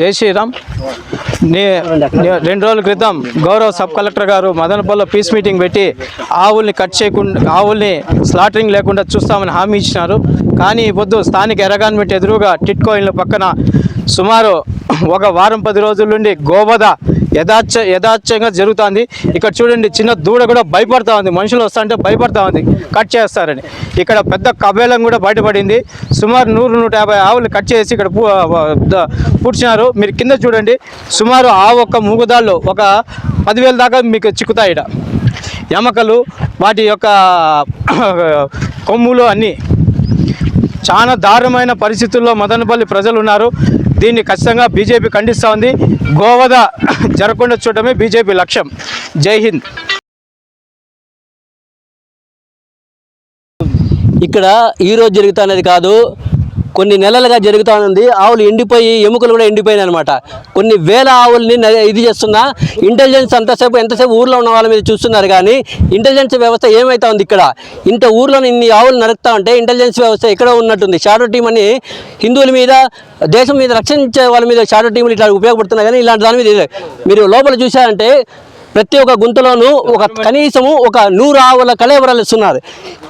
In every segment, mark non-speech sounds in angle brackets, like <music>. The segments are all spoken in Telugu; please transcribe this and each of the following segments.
జై శ్రీరామ్. నే రెండు రోజుల క్రితం గౌరవ సబ్ కలెక్టర్ గారు మదనపల్లిలో పీస్ మీటింగ్ పెట్టి ఆవుల్ని కట్ చేయకుండా ఆవుల్ని స్లాటరింగ్ లేకుండా చూస్తామని హామీ ఇచ్చినారు. కానీ ఈ పొద్దు స్థానిక ఎరగాన్మెంట్ ఎదురుగా టిట్కో ఇళ్ళ పక్కన సుమారు ఒక వారం పది రోజుల నుండి గోవధ యథాచ యథాచ్ఛంగా జరుగుతుంది. ఇక్కడ చూడండి చిన్న దూడ కూడా భయపడతా ఉంది. మనుషులు వస్తుంటే భయపడతా ఉంది. కట్ చేస్తారని. ఇక్కడ పెద్ద కబేలం కూడా బయటపడింది. సుమారు నూరు నూట యాభై ఆవులు కట్ చేసి ఇక్కడ పూ- పూడ్చినారు. మీరు కింద చూడండి సుమారు ఆ ఒక్క మూగుదాళ్ళు ఒక పదివేల దాకా మీకు చిక్కుతాయి ఇక్కడ ఎమకలు వాటి యొక్క కొమ్ములు అన్నీ చాలా దారుణమైన పరిస్థితుల్లో మదనపల్లి ప్రజలు ఉన్నారు. దీన్ని ఖచ్చితంగా బీజేపీ ఖండిస్తూ ఉంది గోవధ <coughs> జరగకుండా చూడటమే బీజేపీ లక్ష్యం. జై హింద్. ఇక్కడ ఈ రోజు జరుగుతున్నది కాదు కొన్ని నెలలుగా జరుగుతూ ఉంది. ఆవులు ఎండిపోయి ఎముకలు కూడా ఎండిపోయినాయి అనమాట కొన్ని వేల ఆవుల్ని ఇది చేస్తున్నా. ఇంటెలిజెన్స్ అంతసేపు ఎంతసేపు ఊర్లో ఉన్న వాళ్ళ మీద చూస్తున్నారు కానీ ఇంటెలిజెన్స్ వ్యవస్థ ఏమైతా ఉంది ఇక్కడ? ఇంత ఊర్లో ఇన్ని ఆవులు నరుకుతా ఉంటే ఇంటెలిజెన్స్ వ్యవస్థ ఎక్కడ ఉన్నట్టుంది? షాడో టీం అని హిందువుల మీద దేశం మీద రక్షించే వాళ్ళ మీద షాడో టీంలు ఇట్లా ఉపయోగపడుతున్నాయి కానీ ఇలాంటి దాని మీద మీరు లోపల చూశారంటే ప్రతి ఒక్క గుంతలోనూ ఒక కనీసము ఒక నూరు ఆవుల కళేబరాలు ఇస్తున్నారు.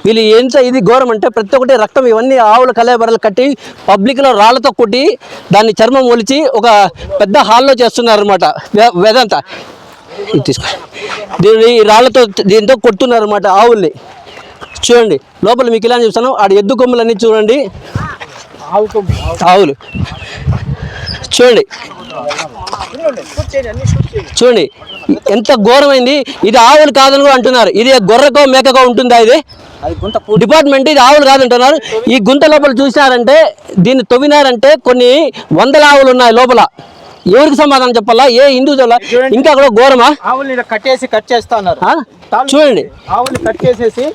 వీళ్ళు ఎంత ఇది ఘోరం అంటే ప్రతి ఒక్కటి రక్తం ఇవన్నీ ఆవుల కళేబరాలు కట్టి పబ్లిక్లో రాళ్ళతో కొట్టి దాన్ని చర్మం ఒలిచి ఒక పెద్ద హాల్లో చేస్తున్నారు అనమాట వేదంతా. ఇది తీసుకో. దీన్ని రాళ్ళతో దీంతో కొడుతున్నారు అనమాట ఆవుల్ని. చూడండి లోపల మీకు ఇలా చూస్తాను ఆడ ఎద్దు కొమ్ములన్నీ చూడండి. ఆవులు. చూడండి. చూడండి. ఎంత ఘోరమైంది. ఇది ఆవులు కాదని కూడా అంటున్నారు. ఇది గొర్రెకో మేకకో ఉంటుందా ఇది? డిపార్ట్మెంట్ ఇది ఆవులు కాదంటున్నారు. ఈ గుంత లోపల చూసినారంటే దీన్ని తవ్వినారంటే కొన్ని వందల ఆవులు ఉన్నాయి లోపల. ఎవరికి సమాధానం చెప్పాలా? ఏ హిందూ ఇంకా కూడా ఘోరమా? ఆవుల్ని ఇలా కట్టేసి కట్ చేస్తా? చూడండి. ఆవుల్ని కట్ చేసేసి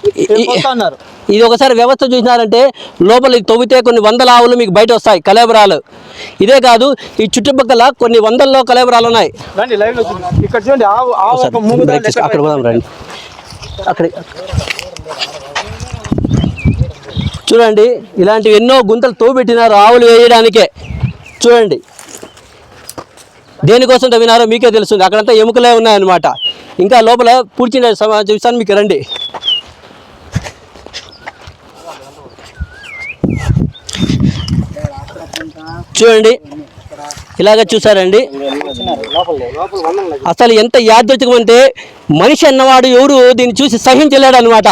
ఇది ఒకసారి వ్యవస్థ చూసినారంటే లోపల ఇది తవ్వితే కొన్ని వందల ఆవులు మీకు బయట వస్తాయి కలేబరాలు. ఇదే కాదు ఈ చుట్టుపక్కల కొన్ని వందల్లో కలేబరాలు ఉన్నాయి. చూడండి. ఇక్కడ అక్కడ పోదాం రండి. అక్కడ చూడండి ఇలాంటివి ఎన్నో గుంతలు తోబెట్టినారు ఆవులు వేయడానికే. చూడండి. దేనికోసం తవ్వినారో మీకే తెలుస్తుంది. అక్కడంతా ఎముకలే ఉన్నాయన్నమాట. ఇంకా లోపల పూడ్చిన సమా చూస్తాను మీకు రండి. చూడండి. ఇలాగ చూసారండి. అసలు ఎంత యాదృతికం అంటే మనిషి అన్నవాడు ఎవరు దీన్ని చూసి సహించలేడు అనమాట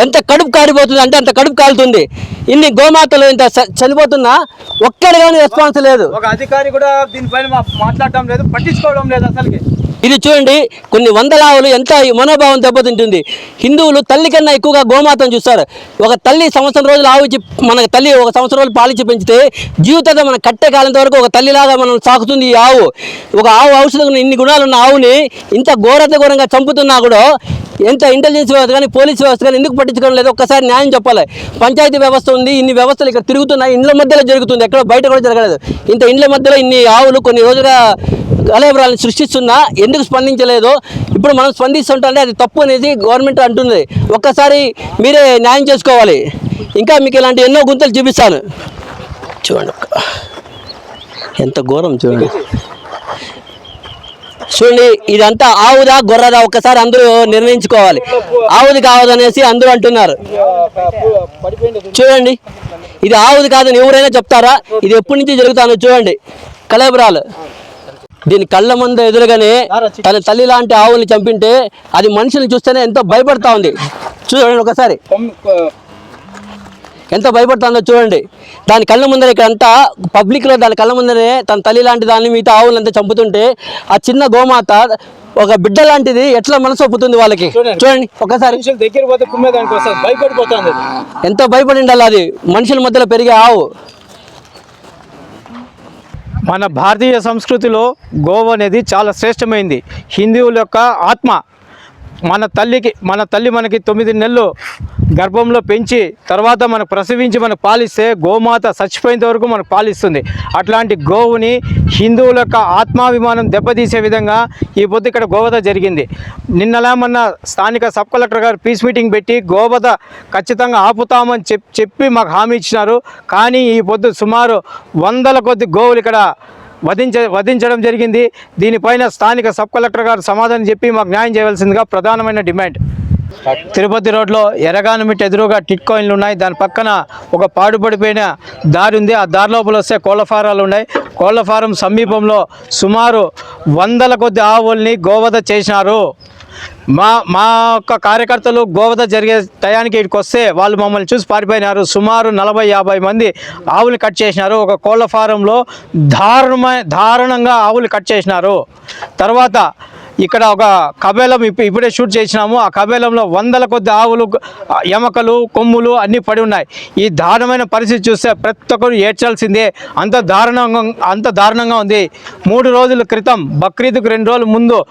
ఎంత కడుపు కారిపోతుంది అంటే అంత కడుపు కాలుతుంది. ఇన్ని గోమాతలు ఇంత చ- చనిపోతున్నా ఒక్కడిగానే రెస్పాన్స్ లేదు. ఒక అధికారి కూడా దీనిపైన మాట్లాడటం లేదు పట్టించుకోవడం లేదు అసలు ఇది చూడండి కొన్ని వందల ఆవులు ఎంత మనోభావం దెబ్బతింటుంది. హిందువులు తల్లి కన్నా ఎక్కువగా గోమాతను చూస్తారు. ఒక తల్లి సంవత్సరం రోజులు ఆవు ఇచ్చి మన తల్లి ఒక సంవత్సరం రోజులు పాలిచ్చి పెంచితే జీవితంలో మనం కట్టే కాలంత వరకు ఒక తల్లిలాగా మనం సాకుతుంది ఈ ఆవు. ఒక ఆవు ఔషధం ఇన్ని గుణాలు ఉన్న ఆవుని ఇంత ఘోరత ఘోరంగా చంపుతున్నా కూడా ఎంత ఇంటెలిజెన్స్ వ్యవస్థ కానీ పోలీస్ వ్యవస్థ కానీ ఎందుకు పట్టించుకోవడం లేదు? ఒక్కసారి న్యాయం చెప్పాలి. పంచాయతీ వ్యవస్థ ఉంది ఇన్ని వ్యవస్థలు ఇక్కడ తిరుగుతున్నాయి ఇండ్ల మధ్యలో జరుగుతుంది ఎక్కడ బయట కూడా జరగలేదు. ఇంత ఇండ్ల మధ్యలో ఇన్ని ఆవులు కొన్ని రోజులుగా కలయబరాలను సృష్టిస్తున్నా ఎందుకు స్పందించలేదు? ఇప్పుడు మనం స్పందిస్తుంటే అది తప్పు అనేది గవర్నమెంట్ అంటుంది. ఒక్కసారి మీరే న్యాయం చేసుకోవాలి. ఇంకా మీకు ఇలాంటి ఎన్నో గుంతలు చూపిస్తాను. చూడండి ఎంత ఘోరం చూడండి. చూడండి ఇదంతా ఆవుదా గొర్రదా? ఒక్కసారి అందరూ నిర్ణయించుకోవాలి. ఆవుది కావదనేసి అందరూ అంటున్నారు. చూడండి ఇది ఆవుది కాదని ఎవరైనా చెప్తారా? ఇది ఎప్పటి నుంచి జరుగుతానో చూడండి. కలేబరాలు. దీని కళ్ళ ముందు ఎదురుగానే తన తల్లి లాంటి ఆవుల్ని చంపింటే అది మనుషుల్ని చూస్తేనే ఎంతో భయపడతా ఉంది. చూడండి ఒకసారి. ఎంత భయపడుతుందో చూడండి. దాని కళ్ళ ముందర ఇక్కడ అంతా పబ్లిక్లో దాని కళ్ళ ముందరే తన తల్లి లాంటి దాన్ని మిగతా ఆవులంతా చంపుతుంటే ఆ చిన్న గోమాత ఒక బిడ్డ లాంటిది ఎట్లా మనసు ఒప్పుతుంది వాళ్ళకి? చూడండి. ఒకసారి. దగ్గర పోతే భయపడిపోతుంది. ఎంతో భయపడి ఉండాలి అది? మనుషుల మధ్యలో పెరిగే ఆవు. మన భారతీయ సంస్కృతిలో గోవు అనేది చాలా శ్రేష్టమైంది. హిందువుల యొక్క ఆత్మ మన తల్లికి మన తల్లి మనకి తొమ్మిది నెలలు గర్భంలో పెంచి తర్వాత మనకు ప్రసవించి మనకు పాలిస్తే గోమాత చచ్చిపోయేంత వరకు మనకు పాలిస్తుంది. అట్లాంటి గోవుని హిందువుల యొక్క ఆత్మాభిమానం దెబ్బతీసే విధంగా ఈ పొద్దు ఇక్కడ గోవధ జరిగింది. నిన్నలా మొన్న స్థానిక సబ్ కలెక్టర్ గారు పీస్ మీటింగ్ పెట్టి గోవధ ఖచ్చితంగా ఆపుతామని చెప్పి మాకు హామీ ఇచ్చినారు. కానీ ఈ పొద్దు సుమారు వందల కొద్ది గోవులు ఇక్కడ వధించ వధించడం జరిగింది. దీనిపైన స్థానిక సబ్ కలెక్టర్ గారు సమాధానం చెప్పి మాకు న్యాయం చేయవలసిందిగా ప్రధానమైన డిమాండ్. తిరుపతి రోడ్లో ఎర్రగానమిట్ ఎదురుగా టిట్ కాయిన్లు ఉన్నాయి. దాని పక్కన ఒక పాడుపడిపోయిన దారి ఉంది. ఆ దారి లోపల వస్తే కోళ్ళ ఫారాలు ఉన్నాయి. కోళ్ళ ఫారం సమీపంలో సుమారు వందల కొద్ది ఆవుల్ని గోవధ చేసినారు. మా మా యొక్క కార్యకర్తలు గోవత జరిగే టయానికి ఇక్కడికి వస్తే వాళ్ళు మమ్మల్ని చూసి పారిపోయినారు. సుమారు నలభై యాభై మంది ఆవులు కట్ చేసినారు. ఒక కోళ్ళ ఫారంలో దారుణమై దారుణంగా ఆవులు కట్ చేసినారు. తర్వాత ఇక్కడ ఒక కబేలం ఇప్పు- ఇప్పుడే షూట్ చేసినాము. ఆ కబేలంలో వందల కొద్ది ఆవులు ఎమకలు కొమ్ములు అన్నీ పడి ఉన్నాయి. ఈ దారుణమైన పరిస్థితి చూస్తే ప్రతి ఒక్కరు ఏడ్చాల్సిందే. అంత దారుణంగా అంత దారుణంగా ఉంది. మూడు రోజుల క్రితం బక్రీద్కు రెండు రోజుల ముందు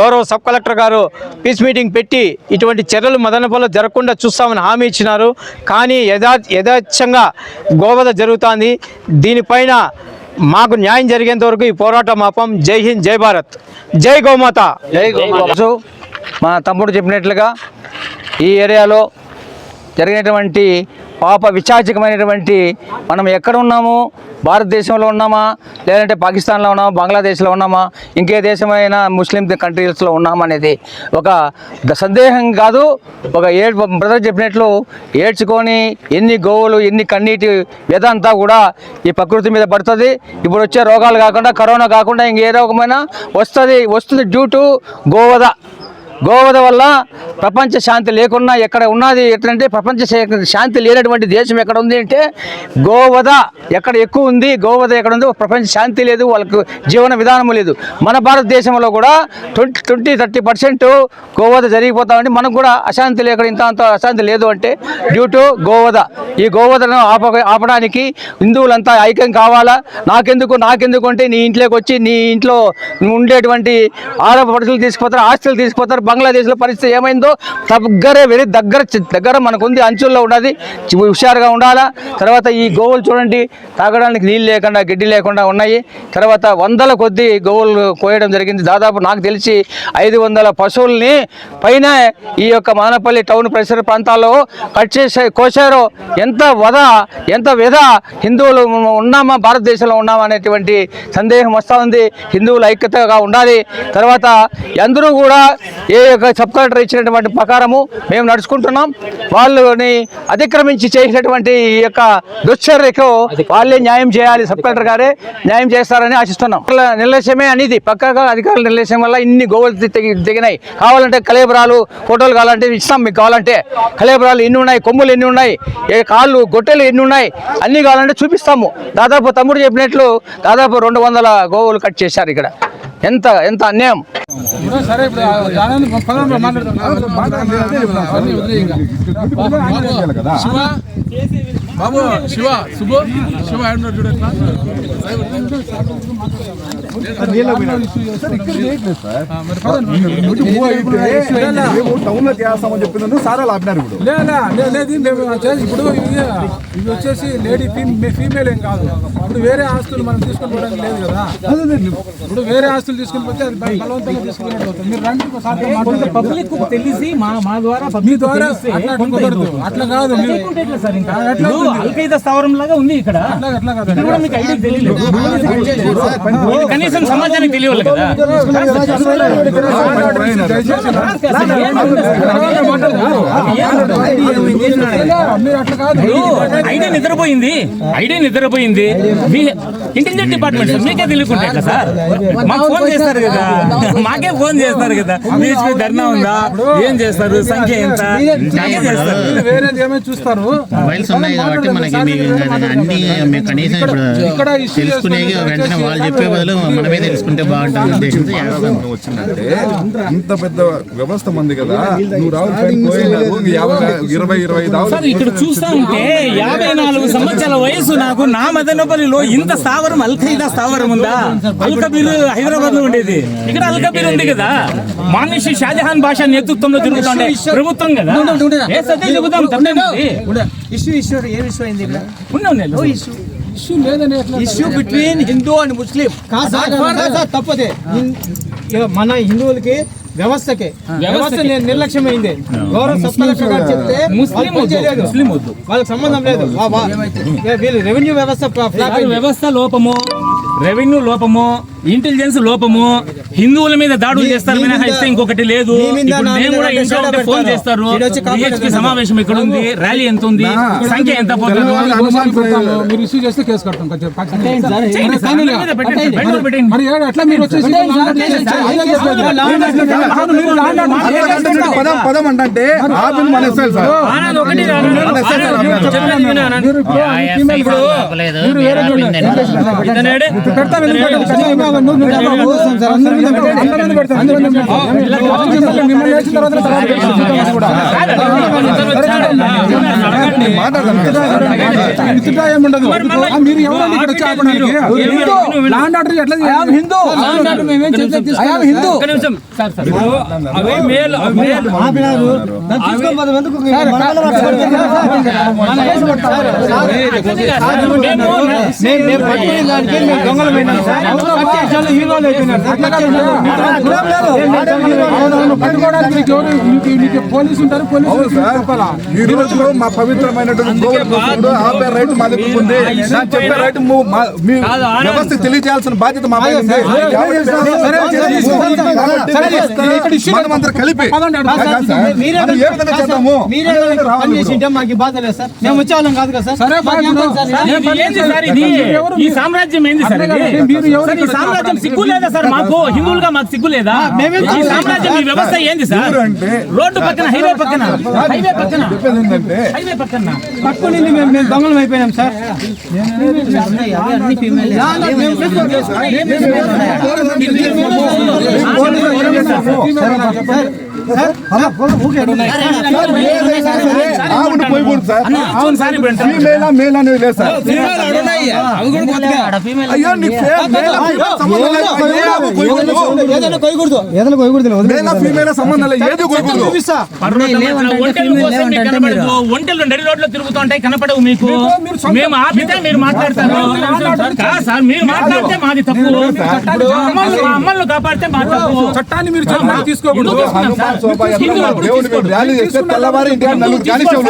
గౌరవ సబ్ కలెక్టర్ గారు పీస్ మీటింగ్ పెట్టి ఇటువంటి చర్యలు మదనపల్లిలో జరగకుండా చూస్తామని హామీ ఇచ్చినారు. కానీ యథా యథేచ్ఛంగా గోవధ జరుగుతోంది. దీనిపైన మాకు న్యాయం జరిగేంత వరకు ఈ పోరాటం ఆపం. జై హింద్ జై భారత్. జై గోమాత. జై గోమాత. మా తమ్ముడు చెప్పినట్లుగా ఈ ఏరియాలో జరిగినటువంటి పాప విచాచకమైనటువంటి మనం ఎక్కడ ఉన్నాము? భారతదేశంలో ఉన్నామా? లేదంటే పాకిస్తాన్లో ఉన్నామా? బంగ్లాదేశ్లో ఉన్నామా? ఇంకే దేశమైన ముస్లిం కంట్రీస్లో ఉన్నామా అనేది ఒక సందేహం కాదు. ఒక ఏ బ్రదర్ చెప్పినట్లు ఏడ్చుకొని ఎన్ని గోవులు ఎన్ని కన్నీటి వ్యధ అంతా కూడా ఈ ప్రకృతి మీద పడుతుంది. ఇప్పుడు వచ్చే రోగాలు కాకుండా కరోనా కాకుండా ఇంకే రోగమైనా వస్తుంది. వస్తుంది డ్యూ టు గోవద. గోవధ వల్ల ప్రపంచ శాంతి లేకున్నా ఎక్కడ ఉన్నది ఎట్లంటే ప్రపంచ శాంతి లేనటువంటి దేశం ఎక్కడ ఉంది అంటే గోవధ ఎక్కడ ఎక్కువ ఉంది గోవధ ఎక్కడ ఉంది ప్రపంచ శాంతి లేదు వాళ్ళకు జీవన విధానం లేదు. మన భారతదేశంలో కూడా ట్వంటీ ట్వంటీ థర్టీ పర్సెంట్ గోవధ జరిగిపోతామంటే మనకు కూడా అశాంతి లేక ఇంత అంత అశాంతి లేదు అంటే డ్యూ టు గోవధ ఈ గోవధను ఆప ఆపడానికి హిందువులంతా ఐక్యం కావాలా? నాకెందుకు నాకెందుకు అంటే నీ ఇంట్లోకి వచ్చి నీ ఇంట్లో ఉండేటువంటి ఆరోప తీసుకుపోతారు ఆస్తులు తీసుకుపోతారు బంగ్లాదేశ్లో పరిస్థితి ఏమైందో దగ్గరే వెళ్ళి దగ్గర దగ్గర మనకుంది అంచుల్లో ఉన్నది. హుషారుగా ఉండాలా? తర్వాత ఈ గోవులు చూడండి తాగడానికి నీళ్ళు లేకుండా గడ్డి లేకుండా ఉన్నాయి. తర్వాత వందల కొద్ది గోవులు కోయడం జరిగింది. దాదాపు నాకు తెలిసి ఐదు వందల పశువుల్ని పైన ఈ యొక్క మానపల్లి టౌన్ పరిసర ప్రాంతాల్లో కట్ చేసే కోసారో ఎంత వధ ఎంత విధ హిందువులు ఉన్నామా? భారతదేశంలో ఉన్నామా? అనేటువంటి సందేహం వస్తూ ఉంది. హిందువులు ఐక్యతగా ఉండాలి. తర్వాత అందరూ కూడా ఏ యొక్క సబ్ కలెక్టర్ ఇచ్చినటువంటి ప్రకారము మేము నడుచుకుంటున్నాం. వాళ్ళని అతిక్రమించి చేసినటువంటి ఈ యొక్క దుశ్చర్యకు వాళ్ళే న్యాయం చేయాలి సబ్ కలెక్టర్ గారే న్యాయం చేస్తారని ఆశిస్తున్నాం. నిర్లక్ష్యమే అనేది. పక్కగా అధికారుల నిర్లక్ష్యం వల్ల ఇన్ని గోవులు దిగినాయి తెగినాయి. కావాలంటే కలేబరాలు ఫోటోలు కావాలంటే ఇస్తాం మీకు కావాలంటే. కలేబరాలు ఎన్ని ఉన్నాయి? కొమ్ములు ఎన్ని ఉన్నాయి? కాళ్ళు గొట్టెలు ఎన్ని ఉన్నాయి? అన్ని కావాలంటే చూపిస్తాము. దాదాపు తమ్ముడు చెప్పినట్లు దాదాపు రెండు వందల గోవులు కట్ చేశారు ఇక్కడ. ఎంత ఎంత అన్యాయం బాబు శివ శుభు. శివ చూడు. టౌన్లో చేస్తామని ఆపినారు ఇప్పుడు. లేదు ఇవి వచ్చేసి లేడీ ఫీమేల్ ఏం కాదు. ఇప్పుడు వేరే ఆస్తులు మనం తీసుకొని పోవడానికి లేదు కదా. ఇప్పుడు వేరే ఆస్తులు తీసుకొని పోతే అది బల- బలవంతంగా తీసుకున్నట్టు అవుతుంది. మీరు రండి ఒకసారి మాట్లాడండి. పబ్లిక్ తెలిసి మా మా ద్వారా మీ ద్వారా అట్లా ఇది. అట్లా కాదు అల్ఖైదా స్థావరం లాగా ఉంది ఇక్కడ కాదు కనీసం సమాజానికి తెలియాలి కదా కాదు ఐడియా నిద్రపోయింది ఐడియా నిద్రపోయింది మీ- ఇంటెలిజెంట్ డిపార్ట్మెంట్ మీకే తెలియకుంటే ఎట్లా సార్ మాకు ఫోన్ చేస్తారు కదా మాకే ఫోన్ చేస్తారు కదా బీహెచ్పీ ధర్నా ఉందా ఏం చేస్తారు సంఖ్య ఎంత చేస్తారు కాబట్టి మనకి అన్ని కనీసం ఇప్పుడు తెలుసుకునే వెంటనే వాళ్ళు చెప్పే బదులు మనమే తెలుసుకుంటే బాగుంటుంది ఉద్దేశంతో వచ్చిందంటే ఇంత పెద్ద వ్యవస్థ మంది కదా. నువ్వు రావుల ఇరవై ఇరవై ఇక్కడ చూస్తా ఉంటే యాభై నాలుగు సంవత్సరాల వయసు నాకు నా మదనపల్లిలో ఇంత స్థావరం అల్ఖైదా స్థావరం ఉందా? అల్కబీర్ హైదరాబాద్లో ఉండేది. ఇక్కడ అల్కబీర్ ఉంది కదా. మానిషి షాజహాన్ భాష నేతృత్వంలో తిరుగుతుండే ప్రభుత్వం కదా? ఏ సత్యం చెబుతాం? ఇష్యూ ఇష్యూ ఇష్యూ అయింది ఇక్కడ ఉన్నాం నేను ఇష్యూ. లేదని issue between Hindu and Muslim. తప్పదే. ఇక మన హిందువులకి వ్యవస్థకి. వ్యవస్థ నిర్లక్ష్యమైంది. గౌరవ గారు చెప్తే ముస్లిం చేయలేదు. ముస్లిం వద్దు. వాళ్ళకి సంబంధం లేదు. వీళ్ళు రెవెన్యూ వ్యవస్థ. వ్యవస్థ లోపము రెవెన్యూ లోపము ఇంటెలిజెన్స్ లోపము హిందువుల మీద దాడులు చేస్తారు మినహాయిస్తే ఇంకొకటి లేదు. మేము కూడా ఇంట్లో ఉంటే ఫోన్. చేస్తారు. సమావేశం ఇక్కడ ఉంది? ర్యాలీ ఎంత ఉంది? సంఖ్య ఎంత పోతుంది? మీరు ఇష్యూ చేస్తే కేసు కడతాం మరి. మరి వచ్చేసి పదం పదం అంటే మన ఎస్ఎల్ సార్. మీరు వేరే చూడండి. పెడతాను విత్డ్రా ఏముండదు. మీరు ఇక్కడ వచ్చి ఆపడానికి? లాండ్ ఆర్డర్ ఎట్లా? హిందూ హిందూ మేము పట్టుకునే దానికి మేము దొంగలు పోయినాం సార్ పట్టేసాలు హీరోలు అయిపోయినారు పోలీసు ఉంటారు ఈ రోజు మా పవిత్రమైనటువంటి గోవుడు ఆపే రైట్ మా దగ్గర ఉంది నాకు చెప్పే రైట్ ము- మా- మీ వ్యవస్థ తెలియజేయాల్సిన బాధ్యత మా మనమందరం కలిపి ఏ విధంగా చేద్దాము మాకు బాధ లేదు సార్ మేము వచ్చేవాళ్ళం కాదు కదా సార్ సామ్రాజ్యం ఏంది సార్ సామ్రాజ్యం సిగ్గు లేదా సార్ మాకు హిందువులుగా మాకు సిగ్గు లేదా ఈ సామ్రాజ్యం ఈ వ్యవస్థ ఏంది సార్ రోడ్డు పక్కన హైవే పక్కన హైవే పక్కన హైవే పక్కన పట్టుకుని మేము మేము దొంగలం అయిపోయినాం సార్ అన్ని పోయకూడదు సార్ అవును సార్? ఫీమేలా మేల్ అనేది లేదు సార్ అయ్యో సంబంధం లేదు. ఏ ఆవు పోయకూడదు. ఏదైనా కొయ్యకూడదు ఏదైనా కొయ్యకూడదు మేలా ఫీమేలా సంబంధం లేదు ఏది అట్లా ఒంటెలు నడి రోడ్లో తిరుగుతూ ఉంటాయి కనపడవు మీకు మేము ఆపితే మీరు మాట్లాడతారు సార్ మీరు మాట్లాడితే మాది తప్పు అమ్మల్ని కాపాడితే మా తప్పు చట్టాన్ని మీరు తీసుకోకూడదు శోభాయాత్ర దేవుని మేము ర్యాలీ చేస్తే తెల్లవారి ఇంటికి నలుగురు కానిస్టేబుల్.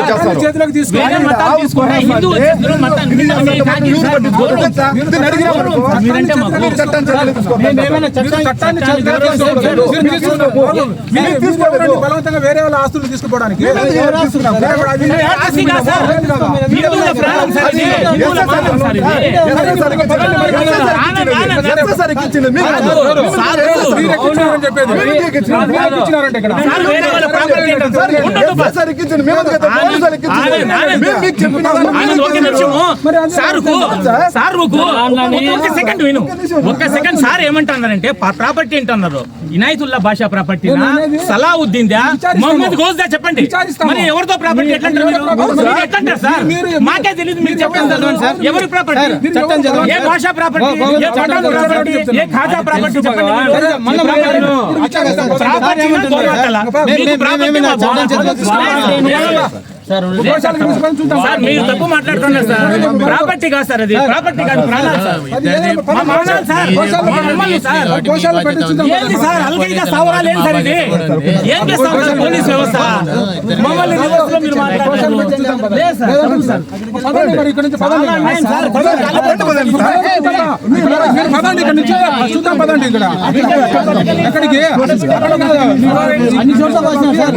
బలవంతంగా వేరే వాళ్ళ ఆస్తులు తీసుకుపోవడానికి చెప్పేది ఒక ఒక్క సెకండ్ విను. ఒక్క సెకండ్ సార్ ఏమంటున్నారంటే ప్రాపర్టీ ఏంటన్నారు? ఇనాయతుల్లా భాషా ప్రాపర్టీ సలావుద్దీన్ దా మొహమ్మద్ గోజ్ దా చెప్పండి. మరి ఎవరితో ప్రాపర్టీ ఎట్లా అంటారు మీరు? మీరు ఎట్లా అంటారు సార్? మాకే తెలియదు మీరు చెప్పండి సార్. ఎవరి ప్రాపర్టీ? చట్టం. ఏ భాషా ప్రాపర్టీ? ఏ పఠాన్ ప్రాపర్టీ ఏ ఖాజా ప్రాపర్టీ చెప్పండి ప్రాపర్టీ గోరవట్టల. సార్ మీరు తప్పు మాట్లాడుతున్నారు సార్. ప్రాపర్టీ కాదు సార్ అది. ప్రాపర్టీ కాదు ప్రాణాలు సార్. సార్ అల్కైదా సవరాలు ఏంటి సార్ ఇది? ఏం చేస్తాం సార్? పోలీస్ వ్యవస్థ. మమ్మల్ని రివర్స్లో మీరు పదండి మరి ఇక్కడ నుంచి చూద్దాం పదండి ఇక్కడ. ఎక్కడికి. అన్ని చోట్ల సార్.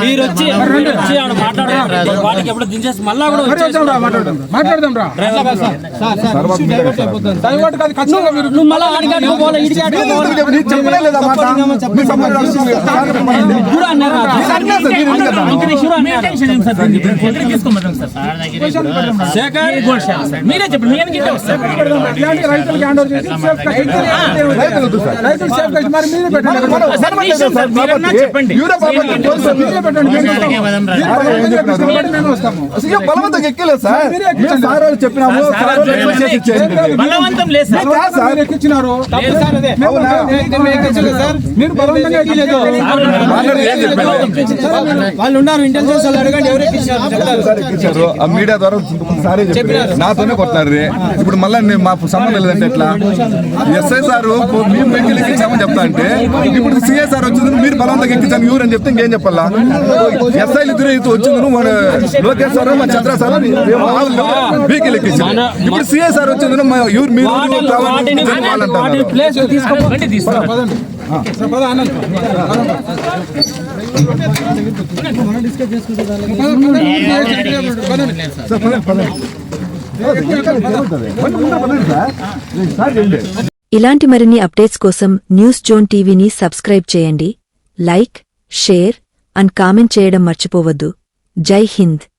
మీరు వచ్చి మరి రా, మాట్లాడదాం. మాట్లాడదాం రా నువ్వు మళ్ళీ ఇడికి మాట? మీ సంబంధం అన్నారు రైతులకు హ్యాండ్ ఓవర్ చేసి. రైతులు సేఫ్ పెట్టండి చెప్పండి బలవంతంగా ఎక్కలేదు సార్. సార్ వాళ్ళు చెప్పినాము సార్. బలవంతం ఎక్కించినారు. మీరు బలవంతంగా చెప్పారు వాళ్ళు ఉన్నారు ఇంటెలిజెన్స్ వాళ్ళు అడగండి ఎవరు ఎక్కించారు మీడియా ద్వారా సారే చెప్పారు నాతోనే కొట్టినారు రే. ఇప్పుడు మళ్ళీ నేను మాకు సంబంధం లేదంటే ఎట్లా ఎస్ఐ సార్ మేము వెహికల్ ఎక్కించామని చెప్తా అంటే ఇప్పుడు సిఐ సార్ వచ్చింది మీరు బలవంతంగా ఎక్కించాను ఎవరు అని చెప్తే ఇంకేం చెప్పాలా ఎస్ఐలు వచ్చింది మన లోకేష్ సార్ మా చంద్ర సార్ వెహికల్ ఎక్కించాను ఇప్పుడు సార్ వచ్చింది మా ఎవరు మీరు ఇలాంటి మరిన్ని అప్డేట్స్ కోసం న్యూస్ జోన్ టీవీని సబ్స్క్రైబ్ చేయండి. లైక్ షేర్ అండ్ కామెంట్ చేయడం మర్చిపోవద్దు. జై హింద్.